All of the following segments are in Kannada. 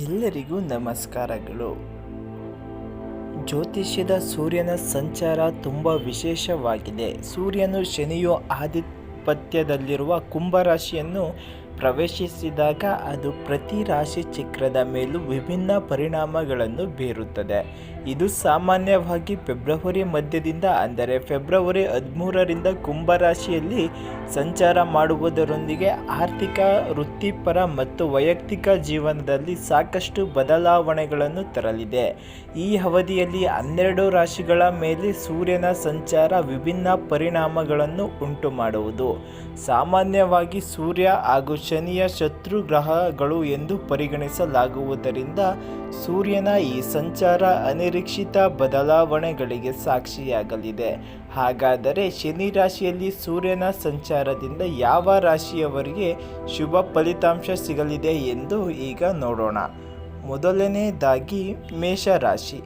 ಎಲ್ಲರಿಗೂ ನಮಸ್ಕಾರಗಳು. ಜ್ಯೋತಿಷ್ಯದ ಸೂರ್ಯನ ಸಂಚಾರ ತುಂಬ ವಿಶೇಷವಾಗಿದೆ. ಸೂರ್ಯನು ಶನಿಯು ಆಧಿಪತ್ಯದಲ್ಲಿರುವ ಕುಂಭರಾಶಿಯನ್ನು ಪ್ರವೇಶಿಸಿದಾಗ ಅದು ಪ್ರತಿ ರಾಶಿ ಚಕ್ರದ ಮೇಲೂ ವಿಭಿನ್ನ ಪರಿಣಾಮಗಳನ್ನು ಬೀರುತ್ತದೆ. ಇದು ಸಾಮಾನ್ಯವಾಗಿ ಫೆಬ್ರವರಿ ಮಧ್ಯದಿಂದ ಅಂದರೆ ಫೆಬ್ರವರಿ ಹದಿಮೂರರಿಂದ ಕುಂಭರಾಶಿಯಲ್ಲಿ ಸಂಚಾರ ಮಾಡುವುದರೊಂದಿಗೆ ಆರ್ಥಿಕ, ವೃತ್ತಿಪರ ಮತ್ತು ವೈಯಕ್ತಿಕ ಜೀವನದಲ್ಲಿ ಸಾಕಷ್ಟು ಬದಲಾವಣೆಗಳನ್ನು ತರಲಿದೆ. ಈ ಅವಧಿಯಲ್ಲಿ ಹನ್ನೆರಡು ರಾಶಿಗಳ ಮೇಲೆ ಸೂರ್ಯನ ಸಂಚಾರ ವಿಭಿನ್ನ ಪರಿಣಾಮಗಳನ್ನು ಉಂಟು ಮಾಡುವುದು ಸಾಮಾನ್ಯವಾಗಿ ಸೂರ್ಯ ಹಾಗೂ ಶನಿಯ ಶತ್ರು ಗ್ರಹಗಳು ಎಂದು ಪರಿಗಣಿಸಲಾಗುವುದರಿಂದ ಸೂರ್ಯನ ಈ ಸಂಚಾರ ಅನಿರೀಕ್ಷಿತ ಬದಲಾವಣೆಗಳಿಗೆ ಸಾಕ್ಷಿಯಾಗಲಿದೆ. ಹಾಗಾದರೆ ಶನಿ ರಾಶಿಯಲ್ಲಿ ಸೂರ್ಯನ ಸಂಚಾರದಿಂದ ಯಾವ ರಾಶಿಯವರಿಗೆ ಶುಭ ಫಲಿತಾಂಶ ಸಿಗಲಿದೆ ಎಂದು ಈಗ ನೋಡೋಣ. ಮೊದಲನೇದಾಗಿ ಮೇಷರಾಶಿ.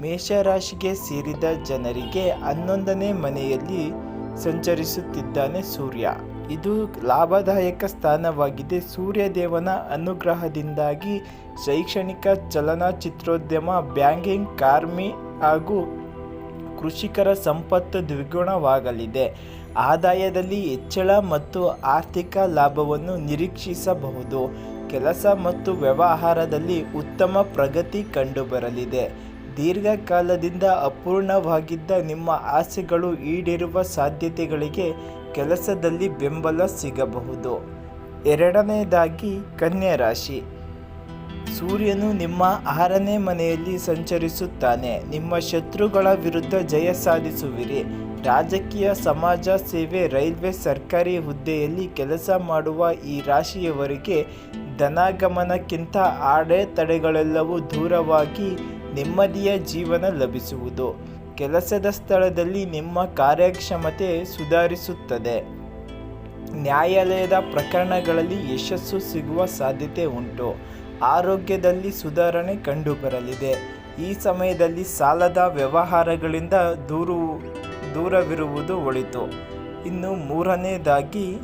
ಮೇಷರಾಶಿಗೆ ಸೇರಿದ ಜನರಿಗೆ ಹನ್ನೊಂದನೇ ಮನೆಯಲ್ಲಿ ಸಂಚರಿಸುತ್ತಿದ್ದಾನೆ ಸೂರ್ಯ. ಇದು ಲಾಭದಾಯಕ ಸ್ಥಾನವಾಗಿದೆ. ಸೂರ್ಯದೇವನ ಅನುಗ್ರಹದಿಂದಾಗಿ ಶೈಕ್ಷಣಿಕ ಚಲನಚಿತ್ರೋದ್ಯಮ, ಬ್ಯಾಂಕಿಂಗ್, ಕಾರ್ಮಿ ಹಾಗೂ ಕೃಷಿಕರ ಸಂಪತ್ತು ದ್ವಿಗುಣವಾಗಲಿದೆ. ಆದಾಯದಲ್ಲಿ ಹೆಚ್ಚಳ ಮತ್ತು ಆರ್ಥಿಕ ಲಾಭವನ್ನು ನಿರೀಕ್ಷಿಸಬಹುದು. ಕೆಲಸ ಮತ್ತು ವ್ಯವಹಾರದಲ್ಲಿ ಉತ್ತಮ ಪ್ರಗತಿ ಕಂಡುಬರಲಿದೆ. ದೀರ್ಘಕಾಲದಿಂದ ಅಪೂರ್ಣವಾಗಿದ್ದ ನಿಮ್ಮ ಆಸೆಗಳು ಈಡೇರುವ ಸಾಧ್ಯತೆಗಳಿಗೆ ಕೆಲಸದಲ್ಲಿ ಬೆಂಬಲ ಸಿಗಬಹುದು. ಎರಡನೇದಾಗಿ ಕನ್ಯಾ ರಾಶಿ. ಸೂರ್ಯನು ನಿಮ್ಮ ಆರನೇ ಮನೆಯಲ್ಲಿ ಸಂಚರಿಸುತ್ತಾನೆ. ನಿಮ್ಮ ಶತ್ರುಗಳ ವಿರುದ್ಧ ಜಯ ಸಾಧಿಸುವಿರಿ. ರಾಜಕೀಯ, ಸಮಾಜ ಸೇವೆ, ರೈಲ್ವೆ, ಸರ್ಕಾರಿ ಹುದ್ದೆಯಲ್ಲಿ ಕೆಲಸ ಮಾಡುವ ಈ ರಾಶಿಯವರಿಗೆ ಧನಾಗಮನಕ್ಕಿಂತ ಅಡೆತಡೆಗಳೆಲ್ಲವೂ ದೂರವಾಗಿ ನೆಮ್ಮದಿಯ ಜೀವನ ಲಭಿಸುವುದು. ಕೆಲಸದ ಸ್ಥಳದಲ್ಲಿ ನಿಮ್ಮ ಕಾರ್ಯಕ್ಷಮತೆ ಸುಧಾರಿಸುತ್ತದೆ. ನ್ಯಾಯಾಲಯದ ಪ್ರಕರಣಗಳಲ್ಲಿ ಯಶಸ್ಸು ಸಿಗುವ ಸಾಧ್ಯತೆ ಉಂಟು. ಆರೋಗ್ಯದಲ್ಲಿ ಸುಧಾರಣೆ ಕಂಡುಬರಲಿದೆ. ಈ ಸಮಯದಲ್ಲಿ ಸಾಲದ ವ್ಯವಹಾರಗಳಿಂದ ದೂರು, ದೂರವಿರುವುದು ಒಳಿತು. ಇನ್ನು ಮೂರನೇದಾಗಿ,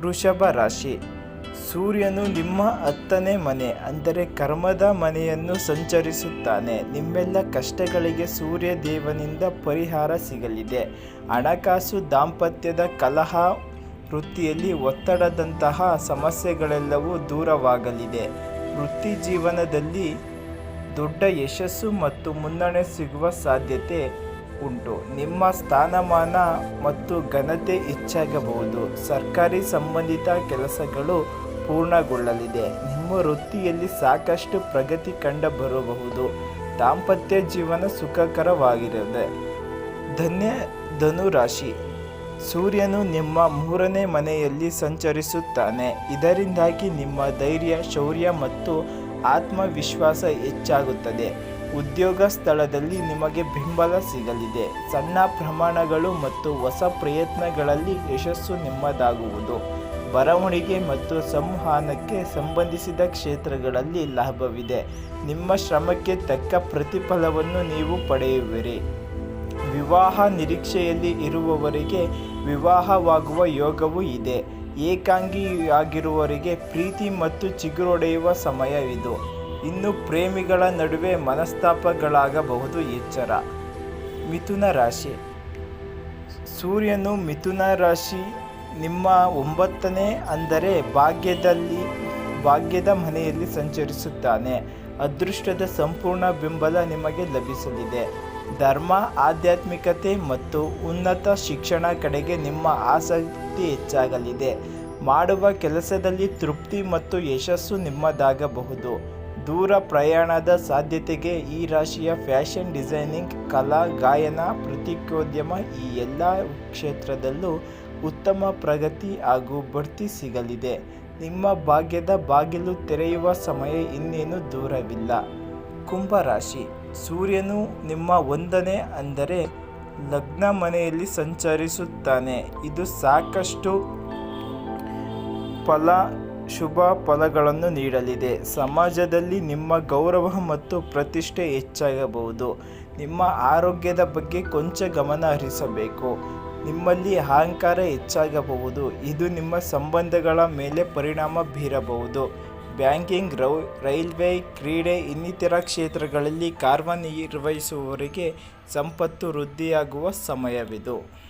ವೃಷಭ ರಾಶಿ. ಸೂರ್ಯನು ನಿಮ್ಮ ಹತ್ತನೇ ಮನೆ, ಅಂದರೆ ಕರ್ಮದ ಮನೆಯನ್ನು ಸಂಚರಿಸುತ್ತಾನೆ. ನಿಮ್ಮೆಲ್ಲ ಕಷ್ಟಗಳಿಗೆ ಸೂರ್ಯ ದೇವನಿಂದ ಪರಿಹಾರ ಸಿಗಲಿದೆ. ಹಣಕಾಸು ದಾಂಪತ್ಯದ ಕಲಹ ವೃತ್ತಿಯಲ್ಲಿ ಒತ್ತಡದಂತಹ ಸಮಸ್ಯೆಗಳೆಲ್ಲವೂ ದೂರವಾಗಲಿದೆ. ವೃತ್ತಿ ಜೀವನದಲ್ಲಿ ದೊಡ್ಡ ಯಶಸ್ಸು ಮತ್ತು ಮುನ್ನಡೆ ಸಿಗುವ ಸಾಧ್ಯತೆ ಉಂಟು. ನಿಮ್ಮ ಸ್ಥಾನಮಾನ ಮತ್ತು ಘನತೆ ಹೆಚ್ಚಾಗಬಹುದು. ಸರ್ಕಾರಿ ಸಂಬಂಧಿತ ಕೆಲಸಗಳು ಪೂರ್ಣಗೊಳ್ಳಲಿದೆ. ನಿಮ್ಮ ವೃತ್ತಿಯಲ್ಲಿ ಸಾಕಷ್ಟು ಪ್ರಗತಿ ಕಂಡುಬರಬಹುದು. ದಾಂಪತ್ಯ ಜೀವನ ಸುಖಕರವಾಗಿರದೆ ಧನ್ಯ ಧನುರಾಶಿ. ಸೂರ್ಯನು ನಿಮ್ಮ ಮೂರನೇ ಮನೆಯಲ್ಲಿ ಸಂಚರಿಸುತ್ತಾನೆ. ಇದರಿಂದಾಗಿ ನಿಮ್ಮ ಧೈರ್ಯ, ಶೌರ್ಯ ಮತ್ತು ಆತ್ಮವಿಶ್ವಾಸ ಹೆಚ್ಚಾಗುತ್ತದೆ. ಉದ್ಯೋಗ ಸ್ಥಳದಲ್ಲಿ ನಿಮಗೆ ಬೆಂಬಲ ಸಿಗಲಿದೆ. ಸಣ್ಣ ಪ್ರಮಾಣಗಳು ಮತ್ತು ಹೊಸ ಪ್ರಯತ್ನಗಳಲ್ಲಿ ಯಶಸ್ಸು ನಿಮ್ಮದಾಗುವುದು. ಬರವಣಿಗೆ ಮತ್ತು ಸಂವಹನಕ್ಕೆ ಸಂಬಂಧಿಸಿದ ಕ್ಷೇತ್ರಗಳಲ್ಲಿ ಲಾಭವಿದೆ. ನಿಮ್ಮ ಶ್ರಮಕ್ಕೆ ತಕ್ಕ ಪ್ರತಿಫಲವನ್ನು ನೀವು ಪಡೆಯುವಿರಿ. ವಿವಾಹ ನಿರೀಕ್ಷೆಯಲ್ಲಿ ಇರುವವರಿಗೆ ವಿವಾಹವಾಗುವ ಯೋಗವೂ ಇದೆ. ಏಕಾಂಗಿಯಾಗಿರುವವರಿಗೆ ಪ್ರೀತಿ ಮತ್ತು ಚಿಗುರೊಡೆಯುವ ಸಮಯವಿದು. ಇನ್ನು ಪ್ರೇಮಿಗಳ ನಡುವೆ ಮನಸ್ತಾಪಗಳಾಗಬಹುದು ಎಚ್ಚರ. ಮಿಥುನ ರಾಶಿ. ಸೂರ್ಯನು ಮಿಥುನ ರಾಶಿ, ನಿಮ್ಮ ಒಂಬತ್ತನೇ ಅಂದರೆ ಭಾಗ್ಯದಲ್ಲಿ, ಭಾಗ್ಯದ ಮನೆಯಲ್ಲಿ ಸಂಚರಿಸುತ್ತಾನೆ. ಅದೃಷ್ಟದ ಸಂಪೂರ್ಣ ಬೆಂಬಲ ನಿಮಗೆ ಲಭಿಸಲಿದೆ. ಧರ್ಮ, ಆಧ್ಯಾತ್ಮಿಕತೆ ಮತ್ತು ಉನ್ನತ ಶಿಕ್ಷಣ ಕಡೆಗೆ ನಿಮ್ಮ ಆಸಕ್ತಿ ಹೆಚ್ಚಾಗಲಿದೆ. ಮಾಡುವ ಕೆಲಸದಲ್ಲಿ ತೃಪ್ತಿ ಮತ್ತು ಯಶಸ್ಸು ನಿಮ್ಮದಾಗಬಹುದು. ದೂರ ಪ್ರಯಾಣದ ಸಾಧ್ಯತೆಗೆ ಈ ರಾಶಿಯ ಫ್ಯಾಷನ್ ಡಿಸೈನಿಂಗ್, ಕಲಾ, ಗಾಯನ ಪ್ರತಿಕೋದ್ಯಮ ಈ ಎಲ್ಲ ಕ್ಷೇತ್ರದಲ್ಲೂ ಉತ್ತಮ ಪ್ರಗತಿ ಹಾಗೂ ಬಡ್ತಿ ಸಿಗಲಿದೆ. ನಿಮ್ಮ ಭಾಗ್ಯದ ಬಾಗಿಲು ತೆರೆಯುವ ಸಮಯ ಇನ್ನೇನು ದೂರವಿಲ್ಲ. ಕುಂಭರಾಶಿ ಸೂರ್ಯನು ನಿಮ್ಮ ಒಂದನೇ ಅಂದರೆ ಲಗ್ನ ಮನೆಯಲ್ಲಿ ಸಂಚರಿಸುತ್ತಾನೆ. ಇದು ಸಾಕಷ್ಟು ಫಲ ಶುಭ ಫಲಗಳನ್ನು ನೀಡಲಿದೆ. ಸಮಾಜದಲ್ಲಿ ನಿಮ್ಮ ಗೌರವ ಮತ್ತು ಪ್ರತಿಷ್ಠೆ ಹೆಚ್ಚಾಗಬಹುದು. ನಿಮ್ಮ ಆರೋಗ್ಯದ ಬಗ್ಗೆ ಕೊಂಚ ಗಮನ ಹರಿಸಬೇಕು. ನಿಮ್ಮಲ್ಲಿ ಅಹಂಕಾರ ಹೆಚ್ಚಾಗಬಹುದು. ಇದು ನಿಮ್ಮ ಸಂಬಂಧಗಳ ಮೇಲೆ ಪರಿಣಾಮ ಬೀರಬಹುದು. ಬ್ಯಾಂಕಿಂಗ್, ರೌ, ರೈಲ್ವೆ, ಕ್ರೀಡೆ ಇನ್ನಿತರ ಕ್ಷೇತ್ರಗಳಲ್ಲಿ ಕಾರ್ಯನಿರ್ವಹಿಸುವವರಿಗೆ ಸಂಪತ್ತು ವೃದ್ಧಿಯಾಗುವ ಸಮಯವಿದು.